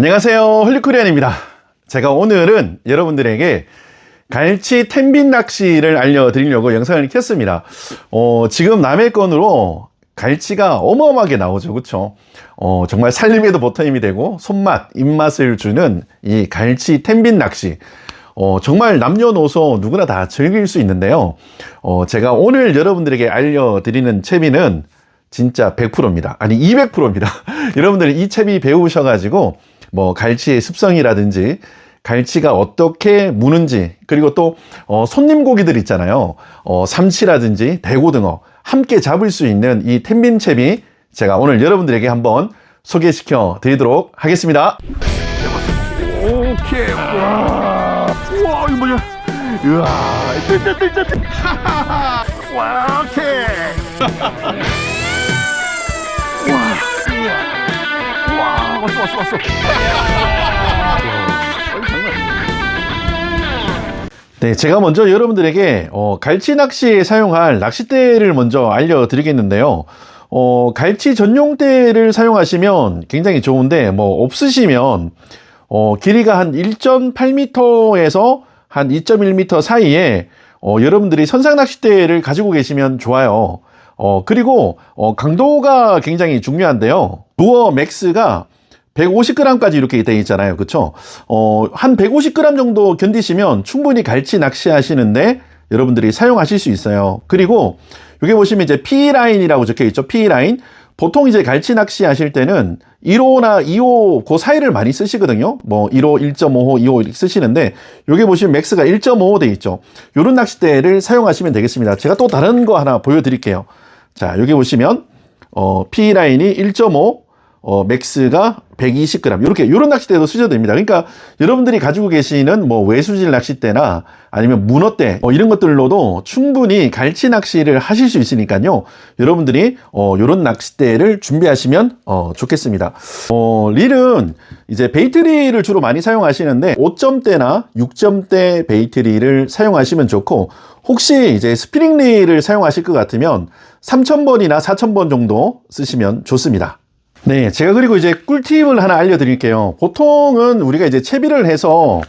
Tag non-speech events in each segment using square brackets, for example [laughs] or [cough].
안녕하세요. 홀리코리안입니다. 제가 오늘은 여러분들에게 갈치 텐빈 낚시를 알려드리려고 영상을 켰습니다. 어, 지금 남해 건으로 갈치가 어마어마하게 나오죠. 그쵸? 어, 정말 살림에도 보탬이 되고 손맛, 입맛을 주는 이 갈치 텐빈 낚시. 어, 정말 남녀노소 누구나 다 즐길 수 있는데요. 어, 제가 오늘 여러분들에게 알려드리는 채비는 진짜 100%입니다. 아니 200%입니다. [laughs] 여러분들이 이 채비 배우셔가지고 뭐 갈치의 습성이라든지 갈치가 어떻게 무는지 그리고 또 어, 손님 고기들 있잖아요. 어, 삼치라든지 대고등어 함께 잡을 수 있는 이 텐빈 채비 제가 오늘 여러분들에게 한번 소개시켜 드리도록 하겠습니다. 오케이. 와. 우와, 이거 뭐냐? 우와. 뜰뜰 뜰뜰 뜰. 와, 오케이. 왔어 왔어 왔어. 네, 제가 먼저 여러분들에게 어, 갈치 낚시에 사용할 낚싯대를 먼저 알려드리겠는데요. 어, 갈치 전용대를 사용하시면 굉장히 좋은데 뭐 없으시면 어, 길이가 한 1.8m에서 한 2.1m 사이에 어, 여러분들이 선상 낚싯대를 가지고 계시면 좋아요. 어, 그리고 어, 강도가 굉장히 중요한데요. 루어 맥스가 150g까지 이렇게 되어 있잖아요. 그쵸? 어, 한 150g 정도 견디시면 충분히 갈치 낚시하시는데 여러분들이 사용하실 수 있어요. 그리고 여기 보시면 이제 P라인이라고 적혀 있죠. P라인. 보통 이제 갈치 낚시 하실 때는 1호나 2호 그 사이를 많이 쓰시거든요. 뭐 1호, 1.5호, 2호 이렇게 쓰시는데 여기 보시면 맥스가 1.5호 돼 있죠. 요런 낚싯대를 사용하시면 되겠습니다. 제가 또 다른 거 하나 보여드릴게요. 자, 여기 보시면 어, P라인이 1.5, 어, 맥스가 120g. 이렇게, 요런 낚싯대도 쓰셔도 됩니다. 그러니까 여러분들이 가지고 계시는 뭐 외수질 낚싯대나 아니면 문어대, 어, 이런 것들로도 충분히 갈치 낚시를 하실 수 있으니까요. 여러분들이, 어, 요런 낚싯대를 준비하시면, 어, 좋겠습니다. 어, 릴은 이제 베이트릴을 주로 많이 사용하시는데 5점대나 6점대 베이트릴을 사용하시면 좋고 혹시 이제 스프링 릴을 사용하실 것 같으면 3,000번이나 4,000번 정도 쓰시면 좋습니다. 네, 제가 그리고 이제 꿀팁을 하나 알려드릴게요. 보통은 우리가 이제 채비를 해서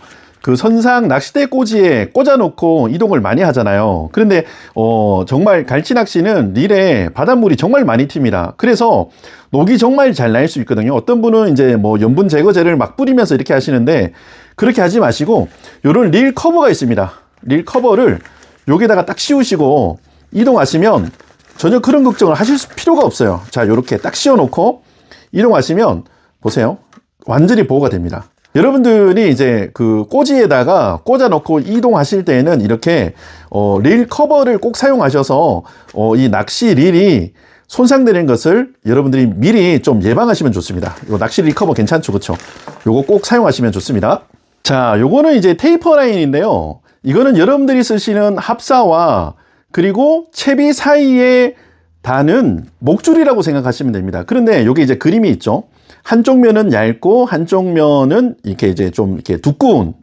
그 선상 낚싯대 꼬지에 꽂아놓고 이동을 많이 하잖아요. 그런데 어 정말 갈치 낚시는 릴에 바닷물이 정말 많이 튑니다. 그래서 녹이 정말 잘 날 수 있거든요. 어떤 분은 이제 뭐 염분 제거제를 막 뿌리면서 이렇게 하시는데 그렇게 하지 마시고 요런 릴 커버가 있습니다. 릴 커버를 여기다가 딱 씌우시고 이동하시면 전혀 그런 걱정을 하실 필요가 없어요. 자, 요렇게 딱 씌워놓고 이동하시면 보세요. 완전히 보호가 됩니다. 여러분들이 이제 그 꼬지에다가 꽂아 놓고 이동하실 때에는 이렇게 어, 릴 커버를 꼭 사용하셔서 어, 이 낚시 릴이 손상되는 것을 여러분들이 미리 좀 예방하시면 좋습니다. 이 낚시 릴 커버 괜찮죠, 그렇죠? 요거 꼭 사용하시면 좋습니다. 자, 요거는 이제 테이퍼 라인인데요. 이거는 여러분들이 쓰시는 합사와 그리고 채비 사이에 다는 목줄이라고 생각하시면 됩니다. 그런데 여기 이제 그림이 있죠. 한쪽 면은 얇고 한쪽 면은 이렇게 이제 좀 이렇게 두꺼운.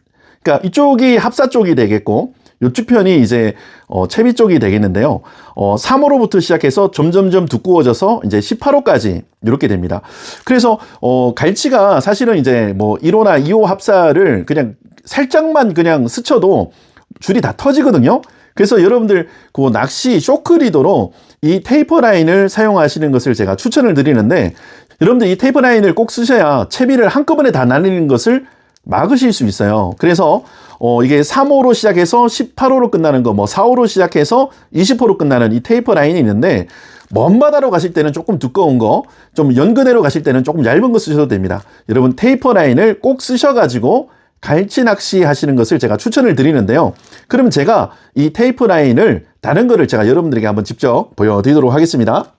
그러니까 이쪽이 합사 쪽이 되겠고 이쪽 편이 이제 어, 채비 쪽이 되겠는데요. 어, 3호로부터 시작해서 점점점 두꺼워져서 이제 18호까지 이렇게 됩니다. 그래서 어, 갈치가 사실은 이제 뭐 1호나 2호 합사를 그냥 살짝만 그냥 스쳐도 줄이 다 터지거든요. 그래서 여러분들 그 낚시 쇼크 리더로 이 테이퍼 라인을 사용하시는 것을 제가 추천을 드리는데 여러분들 이 테이퍼 라인을 꼭 쓰셔야 채비를 한꺼번에 다 날리는 것을 막으실 수 있어요. 그래서 어 이게 3호로 시작해서 18호로 끝나는 거, 뭐 4호로 시작해서 20호로 끝나는 이 테이퍼 라인이 있는데 먼 바다로 가실 때는 조금 두꺼운 거, 좀 연근해로 가실 때는 조금 얇은 거 쓰셔도 됩니다. 여러분 테이퍼 라인을 꼭 쓰셔가지고 갈치 낚시 하시는 것을 제가 추천을 드리는데요. 그러면 제가 이 테이프 라인을 다른 거를 제가 여러분들에게 한번 직접 보여드리도록 하겠습니다.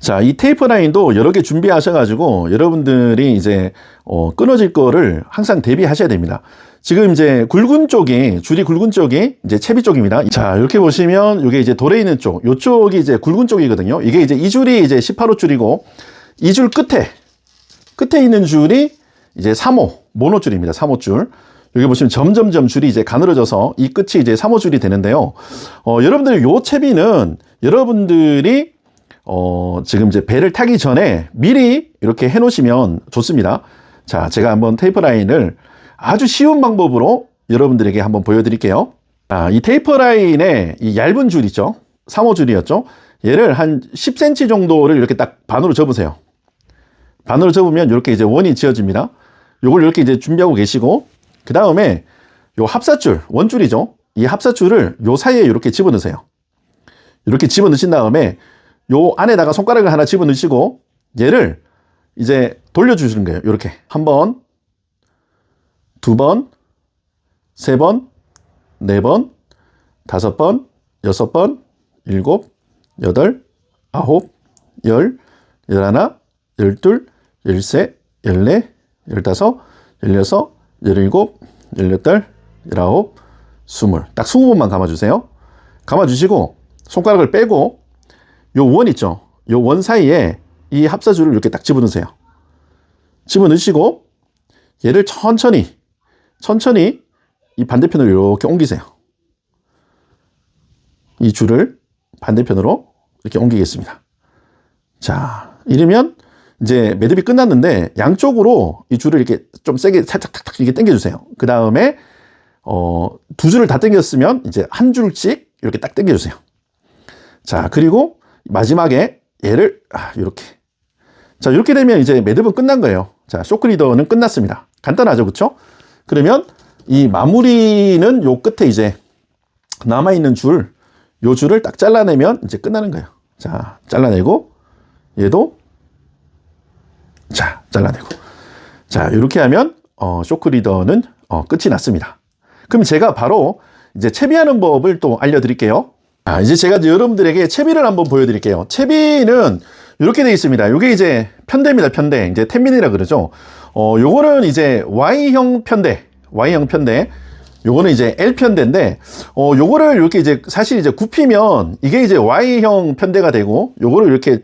자, 이 테이프 라인도 여러 개 준비하셔가지고 여러분들이 이제 어, 끊어질 거를 항상 대비하셔야 됩니다. 지금 이제 굵은 쪽이 줄이 굵은 쪽이 이제 채비 쪽입니다. 자, 이렇게 보시면 이게 이제 돌에 있는 쪽, 요쪽이 이제 굵은 쪽이거든요. 이게 이제 이 줄이 이제 18호 줄이고 이 줄 끝에 끝에 있는 줄이 이제 3호 모노줄입니다. 3호 줄. 여기 보시면 점점점 줄이 이제 가늘어져서 이 끝이 이제 3호 줄이 되는데요. 어, 여러분들 요 채비는 여러분들이 어, 지금 이제 배를 타기 전에 미리 이렇게 해 놓으시면 좋습니다. 자, 제가 한번 테이프 라인을 아주 쉬운 방법으로 여러분들에게 한번 보여드릴게요. 아, 이 테이프 라인에 이 얇은 줄 있죠? 3호 줄이었죠? 얘를 한 10cm 정도를 이렇게 딱 반으로 접으세요. 반으로 접으면 이렇게 이제 원이 지어집니다. 요걸 이렇게 이제 준비하고 계시고, 그 다음에 요 합사줄, 원줄이죠? 이 합사줄을 요 사이에 이렇게 집어넣으세요. 이렇게 집어넣으신 다음에 요 안에다가 손가락을 하나 집어넣으시고, 얘를 이제 돌려주시는 거예요. 이렇게. 한 번, 두 번, 세 번, 네 번, 다섯 번, 여섯 번, 일곱, 여덟, 아홉, 열, 열하나, 열둘, 열셋, 열네, 열다섯, 열여섯, 열일곱, 열여덟, 열아홉. 딱 스무 번만 감아주세요. 감아주시고, 손가락을 빼고, 요 원 있죠? 요 원 사이에 이 합사줄을 이렇게 딱 집어넣으세요. 집어넣으시고, 얘를 천천히, 천천히 이 반대편으로 이렇게 옮기세요. 이 줄을 반대편으로 이렇게 옮기겠습니다. 자, 이러면 이제 매듭이 끝났는데 양쪽으로 이 줄을 이렇게 좀 세게 살짝 탁탁 이렇게 당겨주세요. 그 다음에 어, 두 줄을 다 당겼으면 이제 한 줄씩 이렇게 딱 당겨주세요. 자, 그리고 마지막에 얘를 아, 이렇게 자, 이렇게 되면 이제 매듭은 끝난 거예요. 자, 쇼크리더는 끝났습니다. 간단하죠, 그렇죠? 그러면 이 마무리는 요 끝에 이제 남아 있는 줄, 요 줄을 딱 잘라내면 이제 끝나는 거예요. 자, 잘라내고, 얘도, 자, 잘라내고. 자, 이렇게 하면, 어, 쇼크 리더는, 어, 끝이 났습니다. 그럼 제가 바로 이제 채비하는 법을 또 알려드릴게요. 아, 이제 제가 여러분들에게 채비를 한번 보여드릴게요. 채비는 이렇게 되어 있습니다. 이게 이제 편대입니다, 편대. 이제 텐민이라 그러죠. 어, 요거는 이제 Y형 편대. Y형 편대. 요거는 이제 L 편대인데, 어, 요거를 이렇게 이제 사실 이제 굽히면 이게 이제 Y형 편대가 되고, 요거를 이렇게,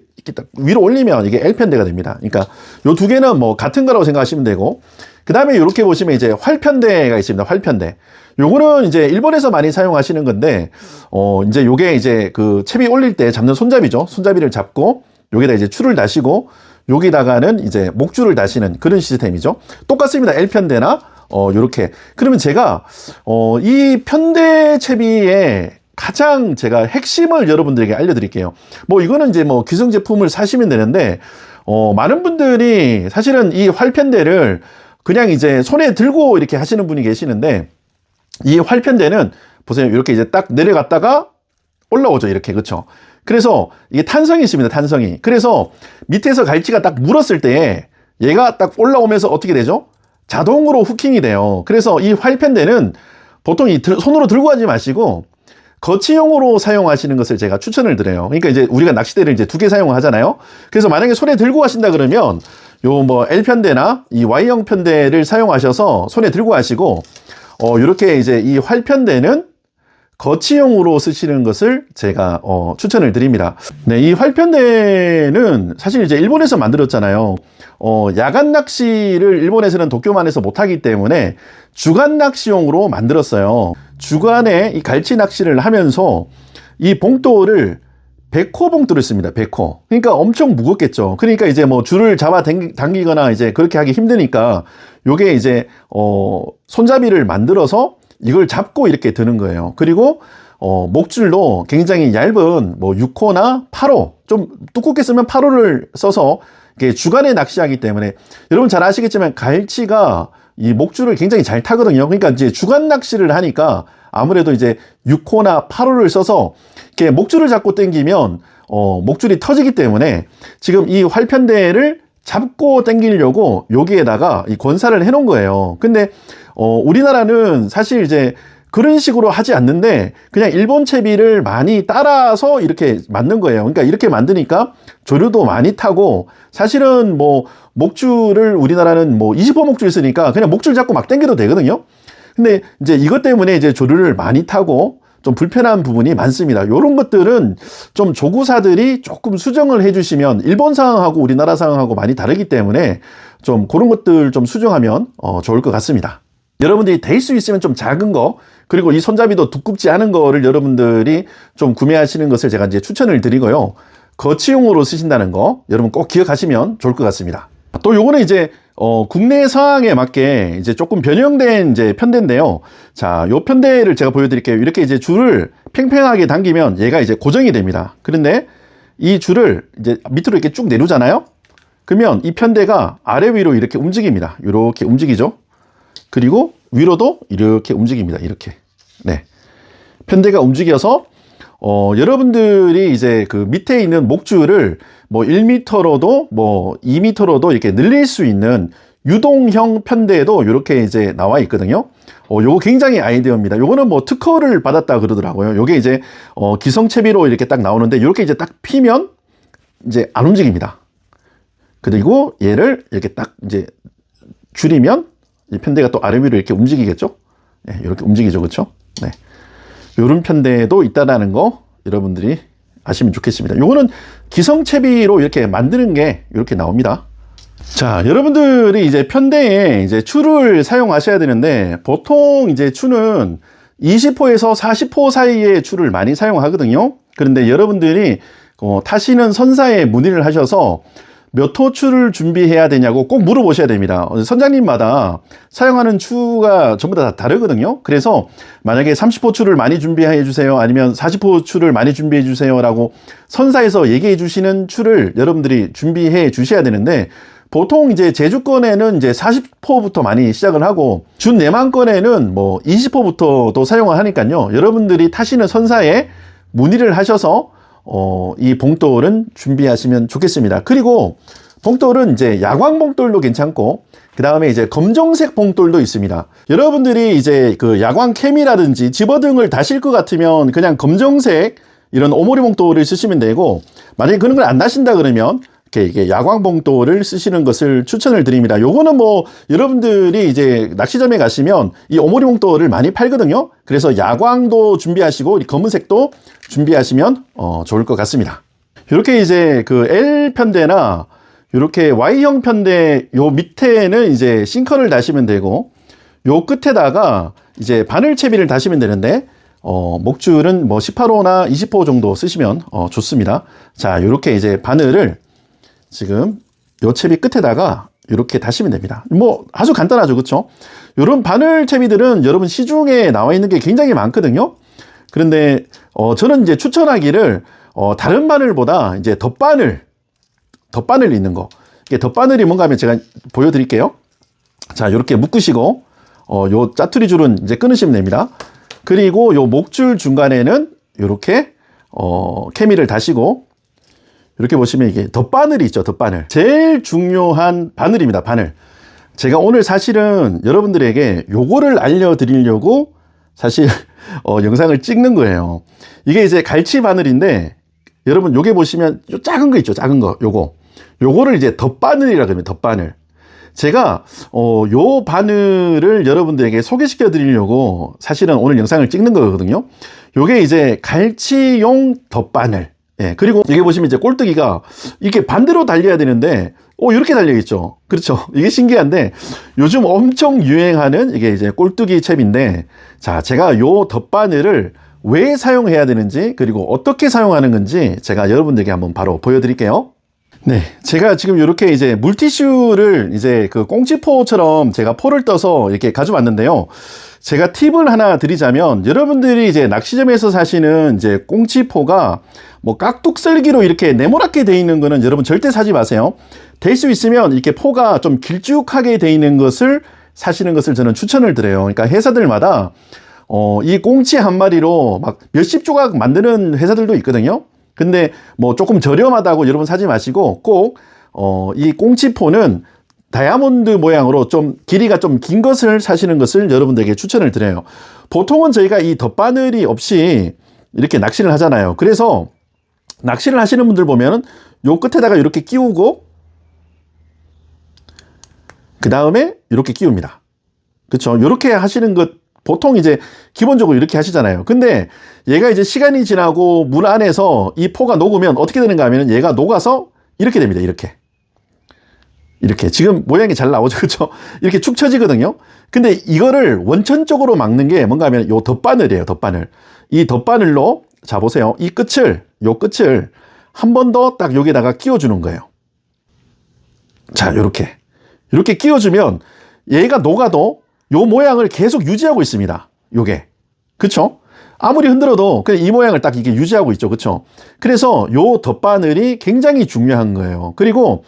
위로 올리면 이게 L 편대가 됩니다. 그러니까 요 두 개는 뭐 같은 거라고 생각하시면 되고, 그 다음에 이렇게 보시면 이제 활편대가 있습니다. 활편대. 요거는 이제 일본에서 많이 사용하시는 건데, 어, 이제 요게 이제 그 채비 올릴 때 잡는 손잡이죠. 손잡이를 잡고, 여기다 이제 줄을 다시고, 여기다가는 이제 목줄을 다시는 그런 시스템이죠. 똑같습니다. L편대나, 어, 요렇게. 그러면 제가, 어, 이 편대 채비의 가장 제가 핵심을 여러분들에게 알려드릴게요. 뭐, 이거는 이제 뭐, 기성 제품을 사시면 되는데, 어, 많은 분들이 사실은 이 활편대를 그냥 이제 손에 들고 이렇게 하시는 분이 계시는데, 이 활편대는 보세요. 이렇게 이제 딱 내려갔다가 올라오죠. 이렇게. 그쵸? 그래서 이게 탄성이 있습니다. 탄성이. 그래서 밑에서 갈치가 딱 물었을 때 얘가 딱 올라오면서 어떻게 되죠? 자동으로 후킹이 돼요. 그래서 이 활편대는 보통 이 들- 손으로 들고 가지 마시고 거치용으로 사용하시는 것을 제가 추천을 드려요. 그러니까 이제 우리가 낚싯대를 이제 두 개 사용을 하잖아요. 그래서 만약에 손에 들고 가신다 그러면 요 뭐 L편대나 이 Y형 편대를 사용하셔서 손에 들고 가시고 어 요렇게 이제 이 활 편대는 거치용으로 쓰시는 것을 제가 어, 추천을 드립니다. 네, 이 활편대는 사실 이제 일본에서 만들었잖아요. 어, 야간 낚시를 일본에서는 도쿄만에서 못하기 때문에 주간 낚시용으로 만들었어요. 주간에 이 갈치 낚시를 하면서 이 봉돌을 백호 봉돌을 씁니다. 백호. 그러니까 엄청 무겁겠죠. 그러니까 이제 뭐 줄을 잡아 당기, 당기거나 이제 그렇게 하기 힘드니까 요게 이제 어 손잡이를 만들어서 이걸 잡고 이렇게 드는 거예요. 그리고 어 목줄도 굉장히 얇은 뭐 6호나 8호 좀 두껍게 쓰면 8호를 써서 이게 주간에 낚시하기 때문에 여러분 잘 아시겠지만 갈치가 이 목줄을 굉장히 잘 타거든요. 그러니까 이제 주간 낚시를 하니까 아무래도 이제 6호나 8호를 써서 이렇게 목줄을 잡고 당기면 어, 목줄이 터지기 때문에 지금 이 활편대를 잡고 당기려고 여기에다가 이 권사를 해 놓은 거예요. 근데 어, 우리나라는 사실 이제 그런 식으로 하지 않는데 그냥 일본 채비를 많이 따라서 이렇게 만든 거예요. 그러니까 이렇게 만드니까 조류도 많이 타고 사실은 뭐 목줄을 우리나라는 뭐 20호 목줄 쓰니까 그냥 목줄 잡고 막 당겨도 되거든요. 근데 이제 이것 때문에 이제 조류를 많이 타고 좀 불편한 부분이 많습니다. 이런 것들은 좀 조구사들이 조금 수정을 해주시면 일본 상황하고 우리나라 상황하고 많이 다르기 때문에 좀 그런 것들 좀 수정하면 어, 좋을 것 같습니다. 여러분들이 될 수 있으면 좀 작은 거 그리고 이 손잡이도 두껍지 않은 거를 여러분들이 좀 구매하시는 것을 제가 이제 추천을 드리고요. 거치용으로 쓰신다는 거 여러분 꼭 기억하시면 좋을 것 같습니다. 또 요거는 이제 어, 국내 상황에 맞게 이제 조금 변형된 이제 편대인데요. 자, 요 편대를 제가 보여드릴게요. 이렇게 이제 줄을 팽팽하게 당기면 얘가 이제 고정이 됩니다. 그런데 이 줄을 이제 밑으로 이렇게 쭉 내려잖아요. 그러면 이 편대가 아래 위로 이렇게 움직입니다. 이렇게 움직이죠. 그리고 위로도 이렇게 움직입니다. 이렇게. 네. 편대가 움직여서 어, 여러분들이 이제 그 밑에 있는 목줄을 뭐 1m로도 뭐 2m로도 이렇게 늘릴 수 있는 유동형 편대도 이렇게 이제 나와 있거든요. 어, 요거 굉장히 아이디어입니다. 요거는 뭐 특허를 받았다 그러더라고요. 요게 이제 어, 기성채비로 이렇게 딱 나오는데 이렇게 이제 딱 피면 이제 안 움직입니다. 그리고 얘를 이렇게 딱 이제 줄이면 이 편대가 또 아래 위로 이렇게 움직이겠죠? 네, 이렇게 움직이죠. 그렇죠? 네. 요런 편대도 있다라는 거 여러분들이 아시면 좋겠습니다. 요거는 기성채비로 이렇게 만드는 게 이렇게 나옵니다. 자, 여러분들이 이제 편대에 이제 추를 사용하셔야 되는데 보통 이제 추는 20호에서 40호 사이의 추를 많이 사용하거든요. 그런데 여러분들이 어, 타시는 선사에 문의를 하셔서 몇 호 추를 준비해야 되냐고 꼭 물어보셔야 됩니다. 어, 선장님마다 사용하는 추가 전부 다 다르거든요. 그래서 만약에 30호 추를 많이 준비해 주세요. 아니면 40호 추를 많이 준비해 주세요 라고 선사에서 얘기해 주시는 추를 여러분들이 준비해 주셔야 되는데 보통 이제 제주권에는 이제 40호부터 많이 시작을 하고 준 내만권에는 뭐 20호부터도 사용을 하니까요. 여러분들이 타시는 선사에 문의를 하셔서 어, 이 봉돌은 준비하시면 좋겠습니다. 그리고 봉돌은 이제 야광 봉돌도 괜찮고 그 다음에 이제 검정색 봉돌도 있습니다. 여러분들이 이제 그 야광 캠이라든지 집어등을 다실 것 같으면 그냥 검정색 이런 오모리 봉돌을 쓰시면 되고 만약에 그런 걸 안 다신다 그러면 이렇게 이게 야광 봉돌을 쓰시는 것을 추천을 드립니다. 요거는 뭐 여러분들이 이제 낚시점에 가시면 이 오모리 봉돌을 많이 팔거든요. 그래서 야광도 준비하시고 이 검은색도 준비하시면 어, 좋을 것 같습니다. 이렇게 이제 그 L 편대나 이렇게 Y형 편대 요 밑에는 이제 싱커를 다시면 되고 요 끝에다가 이제 바늘 채비를 다시면 되는데 어, 목줄은 뭐 18호나 20호 정도 쓰시면 어, 좋습니다. 자, 이렇게 이제 바늘을 지금 요 채비 끝에다가 이렇게 다시면 됩니다. 뭐 아주 간단하죠, 그렇죠? 이런 바늘 채비들은 여러분 시중에 나와 있는 게 굉장히 많거든요. 그런데 어, 저는 이제 추천하기를 어, 다른 바늘보다 이제 덧바늘, 덧바늘 있는 거. 이게 덧바늘이 뭔가 하면 제가 보여 드릴게요. 자, 이렇게 묶으시고 어, 요 짜투리 줄은 이제 끊으시면 됩니다. 그리고 요 목줄 중간에는 이렇게 어, 케미를 다시고 이렇게 보시면 이게 덧바늘이 있죠, 덧바늘. 제일 중요한 바늘입니다, 바늘. 제가 오늘 사실은 여러분들에게 요거를 알려드리려고 사실 [laughs] 어, 영상을 찍는 거예요. 이게 이제 갈치 바늘인데 여러분 요게 보시면 요 작은 거 있죠, 작은 거, 요거. 요거를 이제 덧바늘이라 그러면 덧바늘. 제가 어, 요 바늘을 여러분들에게 소개시켜 드리려고 사실은 오늘 영상을 찍는 거거든요. 요게 이제 갈치용 덧바늘. 예, 그리고 여기 보시면 이제 꼴뚜기가 이렇게 반대로 달려야 되는데, 오, 이렇게 달려있죠. 그렇죠. [laughs] 이게 신기한데, 요즘 엄청 유행하는 이게 이제 꼴뚜기 챕인데, 자, 제가 요 덧바늘을 왜 사용해야 되는지, 그리고 어떻게 사용하는 건지 제가 여러분들에게 한번 바로 보여드릴게요. 네, 제가 지금 이렇게 이제 물티슈를 이제 그 꽁치포처럼 제가 포를 떠서 이렇게 가져왔는데요. 제가 팁을 하나 드리자면 여러분들이 이제 낚시점에서 사시는 이제 꽁치포가 뭐 깍둑썰기로 이렇게 네모나게 돼 있는 거는 여러분 절대 사지 마세요. 될 수 있으면 이렇게 포가 좀 길쭉하게 돼 있는 것을 사시는 것을 저는 추천을 드려요. 그러니까 회사들마다 어, 이 꽁치 한 마리로 막 몇십 조각 만드는 회사들도 있거든요. 근데 뭐 조금 저렴하다고 여러분 사지 마시고 꼭, 어, 이 꽁치포는 다이아몬드 모양으로 좀 길이가 좀 긴 것을 사시는 것을 여러분들에게 추천을 드려요. 보통은 저희가 이 덧바늘이 없이 이렇게 낚시를 하잖아요. 그래서 낚시를 하시는 분들 보면은 요 끝에다가 이렇게 끼우고 그 다음에 이렇게 끼웁니다. 그렇죠? 이렇게 하시는 것 보통 이제 기본적으로 이렇게 하시잖아요. 근데 얘가 이제 시간이 지나고 물 안에서 이 포가 녹으면 어떻게 되는가 하면 얘가 녹아서 이렇게 됩니다. 이렇게. 이렇게 지금 모양이 잘 나오죠. [laughs] 그렇죠? 이렇게 축 처지거든요. 근데 이거를 원천적으로 막는 게 뭔가 하면 요 덧바늘이에요. 덧바늘. 이 덧바늘로 자 보세요. 이 끝을 요 끝을 한 번 더 딱 여기다가 끼워주는 거예요. 자, 요렇게. 이렇게 끼워주면 얘가 녹아도 요 모양을 계속 유지하고 있습니다. 요게. 그쵸? 아무리 흔들어도 그냥 이 모양을 딱 이게 유지하고 있죠. 그쵸? 그래서 요 덧바늘이 굉장히 중요한 거예요. 그리고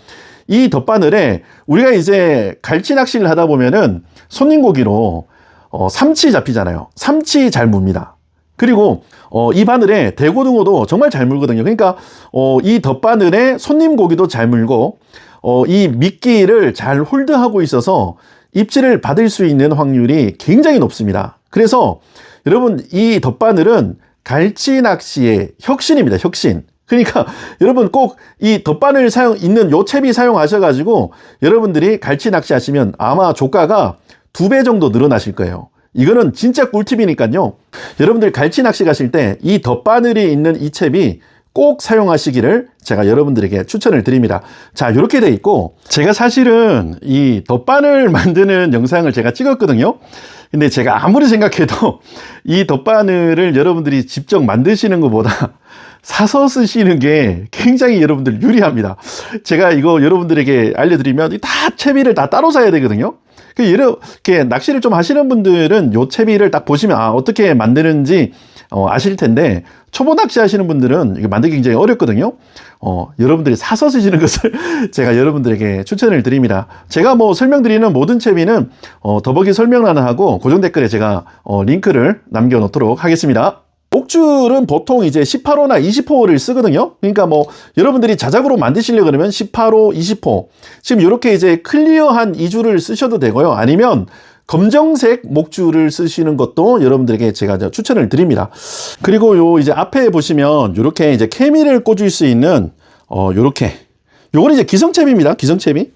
이 덧바늘에 우리가 이제 갈치 낚시를 하다 보면은 손님 고기로 어, 삼치 잡히잖아요. 삼치 잘 뭅니다. 그리고 어, 이 바늘에 대고등어도 정말 잘 물거든요. 그러니까 어, 이 덧바늘에 손님 고기도 잘 물고 어, 이 미끼를 잘 홀드하고 있어서 입질을 받을 수 있는 확률이 굉장히 높습니다. 그래서 여러분 이 덧바늘은 갈치 낚시의 혁신입니다. 혁신. 그러니까 여러분 꼭 이 덧바늘 사용 있는 요 채비 사용하셔 가지고 여러분들이 갈치 낚시 하시면 아마 조가가 두 배 정도 늘어나실 거예요. 이거는 진짜 꿀팁이니까요. 여러분들 갈치 낚시 가실 때 이 덧바늘이 있는 이 채비 꼭 사용하시기를 제가 여러분들에게 추천을 드립니다. 자, 이렇게 돼 있고 제가 사실은 이 덧바늘 [laughs] 만드는 영상을 제가 찍었거든요. 근데 제가 아무리 생각해도 [laughs] 이 덧바늘을 여러분들이 직접 만드시는 것보다 사서 쓰시는 게 굉장히 여러분들 유리합니다. 제가 이거 여러분들에게 알려드리면 다 채비를 다 따로 사야 되거든요. 그 이렇게 낚시를 좀 하시는 분들은 요 채비를 딱 보시면 아 어떻게 만드는지 어, 아실 텐데 초보 낚시 하시는 분들은 이게 만들기 굉장히 어렵거든요. 어, 여러분들이 사서 쓰시는 [laughs] 것을 제가 여러분들에게 추천을 드립니다. 제가 뭐 설명드리는 모든 채비는 어, 더보기 설명란하고 고정 댓글에 제가 어, 링크를 남겨놓도록 하겠습니다. 목줄은 보통 이제 18호나 20호를 쓰거든요. 그러니까 뭐 여러분들이 자작으로 만드시려 그러면 18호, 20호. 지금 이렇게 이제 클리어한 이줄을 쓰셔도 되고요. 아니면 검정색 목줄을 쓰시는 것도 여러분들에게 제가 추천을 드립니다. 그리고 요 이제 앞에 보시면 이렇게 이제 케미를 꽂을 수 있는 어 요렇게 요거는 이제 기성채비입니다. 기성채비.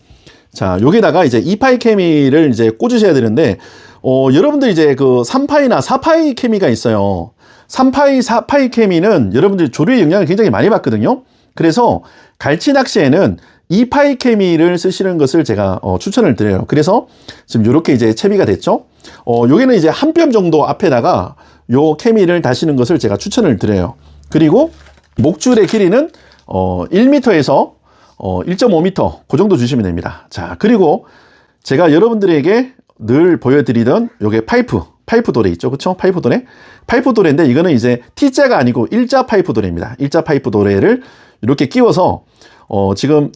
자, 여기다가 이제 2파이 케미를 이제 꽂으셔야 되는데 어 여러분들 이제 그 3파이나 4파이 케미가 있어요. 3파이, 4파이 케미는 여러분들 조류의 영향을 굉장히 많이 받거든요. 그래서 갈치 낚시에는 2파이 케미를 쓰시는 것을 제가 어, 추천을 드려요. 그래서 지금 이렇게 이제 채비가 됐죠. 어, 여기는 이제 한 뼘 정도 앞에다가 요 케미를 다시는 것을 제가 추천을 드려요. 그리고 목줄의 길이는 어, 1m에서 어, 1.5m 그 정도 주시면 됩니다. 자, 그리고 제가 여러분들에게 늘 보여드리던 요게 파이프 파이프 도래 있죠. 그쵸? 파이프 도래. 파이프 도래인데 이거는 이제 T자가 아니고 일자 파이프 도래입니다. 일자 파이프 도래를 이렇게 끼워서 어 지금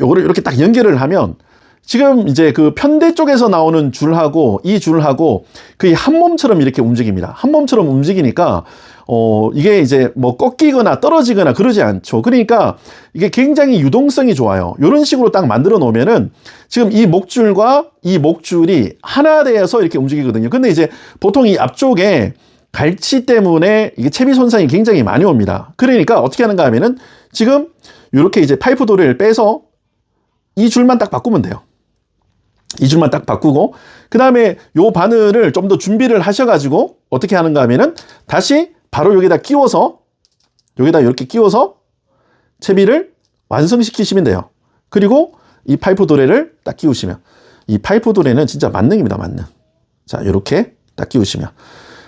요거를 이렇게 딱 연결을 하면 지금 이제 그 편대 쪽에서 나오는 줄하고 이 줄하고 거의 한 몸처럼 이렇게 움직입니다. 한 몸처럼 움직이니까 어 이게 이제 뭐 꺾이거나 떨어지거나 그러지 않죠. 그러니까 이게 굉장히 유동성이 좋아요. 이런 식으로 딱 만들어 놓으면은 지금 이 목줄과 이 목줄이 하나 되어서 이렇게 움직이거든요. 근데 이제 보통 이 앞쪽에 갈치 때문에 이게 채비 손상이 굉장히 많이 옵니다. 그러니까 어떻게 하는가 하면은 지금 이렇게 이제 파이프 도리를 빼서 이 줄만 딱 바꾸면 돼요. 이 줄만 딱 바꾸고 그 다음에 요 바늘을 좀 더 준비를 하셔가지고 어떻게 하는가 하면은 다시 바로 여기다 끼워서 여기다 이렇게 끼워서 채비를 완성시키시면 돼요. 그리고 이 파이프 도래를 딱 끼우시면 이 파이프 도래는 진짜 만능입니다, 만능. 자, 이렇게 딱 끼우시면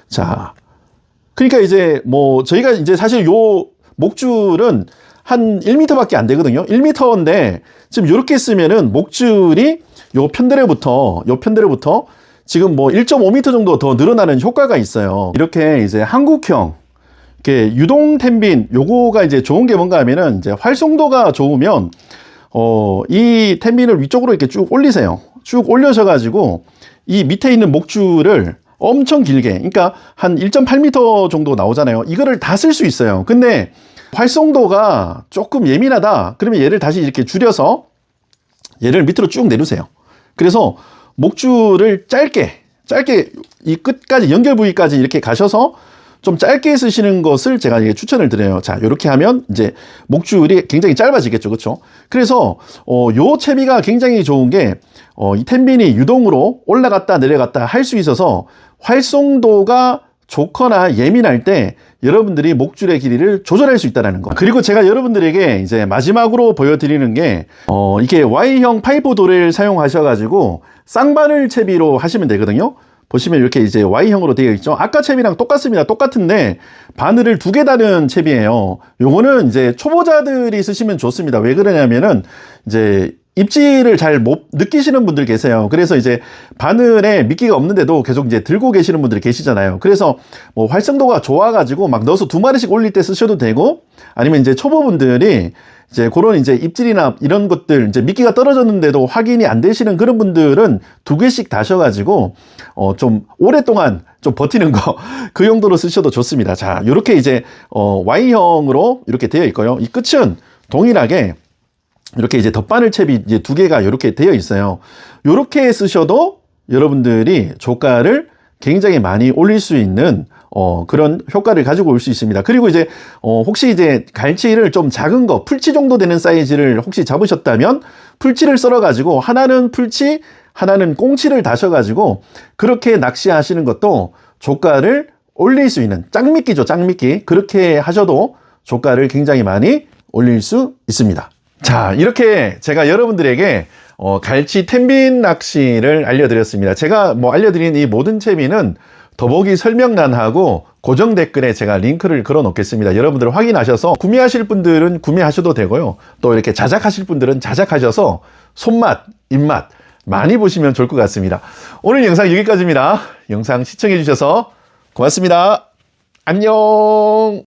자, 그러니까 이제 뭐 저희가 이제 사실 요 목줄은 한 1m밖에 안 되거든요. 1m인데 지금 이렇게 쓰면은 목줄이 요 편대로부터 요 편대로부터 지금 뭐 1.5m 정도 더 늘어나는 효과가 있어요. 이렇게 이제 한국형 이렇게 유동 텐빈 요거가 이제 좋은 게 뭔가 하면은 이제 활성도가 좋으면 어 이 텐빈을 위쪽으로 이렇게 쭉 올리세요. 쭉 올려서 가지고 이 밑에 있는 목줄을 엄청 길게 그러니까 한 1.8m 정도 나오잖아요. 이거를 다 쓸 수 있어요. 근데 활성도가 조금 예민하다. 그러면 얘를 다시 이렇게 줄여서 얘를 밑으로 쭉 내리세요. 그래서 목줄을 짧게, 짧게 이 끝까지 연결 부위까지 이렇게 가셔서 좀 짧게 쓰시는 것을 제가 이게 추천을 드려요. 자, 이렇게 하면 이제 목줄이 굉장히 짧아지겠죠. 그렇죠? 그래서 어, 요 채비가 굉장히 좋은 게 어, 이 텐빈이 유동으로 올라갔다 내려갔다 할 수 있어서 활성도가 좋거나 예민할 때 여러분들이 목줄의 길이를 조절할 수 있다는 거. 그리고 제가 여러분들에게 이제 마지막으로 보여드리는 게, 어, 이게 Y형 파이프 도레를 사용하셔가지고 쌍바늘 채비로 하시면 되거든요. 보시면 이렇게 이제 Y형으로 되어 있죠. 아까 챕이랑 똑같습니다. 똑같은데 바늘을 두 개 다는 챕이에요. 요거는 이제 초보자들이 쓰시면 좋습니다. 왜 그러냐면은 이제 입질을 잘 못 느끼시는 분들 계세요. 그래서 이제 바늘에 미끼가 없는데도 계속 이제 들고 계시는 분들이 계시잖아요. 그래서 뭐 활성도가 좋아가지고 막 넣어서 두 마리씩 올릴 때 쓰셔도 되고 아니면 이제 초보분들이 이제 그런 이제 입질이나 이런 것들 이제 미끼가 떨어졌는데도 확인이 안 되시는 그런 분들은 두 개씩 다셔가지고 어 좀 오랫동안 좀 버티는 거 [laughs] 그 용도로 쓰셔도 좋습니다. 자, 이렇게 이제 어 Y형으로 이렇게 되어 있고요. 이 끝은 동일하게 이렇게 이제 덧바늘 챕이 이제 두 개가 이렇게 되어 있어요. 이렇게 쓰셔도 여러분들이 조가를 굉장히 많이 올릴 수 있는 어, 그런 효과를 가지고 올 수 있습니다. 그리고 이제 어, 혹시 이제 갈치를 좀 작은 거 풀치 정도 되는 사이즈를 혹시 잡으셨다면 풀치를 썰어 가지고 하나는 풀치, 하나는 꽁치를 다셔 가지고 그렇게 낚시하시는 것도 조가를 올릴 수 있는 짱미끼죠, 짱미끼. 그렇게 하셔도 조가를 굉장히 많이 올릴 수 있습니다. 자, 이렇게 제가 여러분들에게 어, 갈치 텐빈 낚시를 알려드렸습니다. 제가 뭐 알려드린 이 모든 채비는 더보기 설명란하고 고정 댓글에 제가 링크를 걸어 놓겠습니다. 여러분들 확인하셔서 구매하실 분들은 구매하셔도 되고요. 또 이렇게 자작하실 분들은 자작하셔서 손맛, 입맛 많이 보시면 좋을 것 같습니다. 오늘 영상 여기까지입니다. 영상 시청해 주셔서 고맙습니다. 안녕!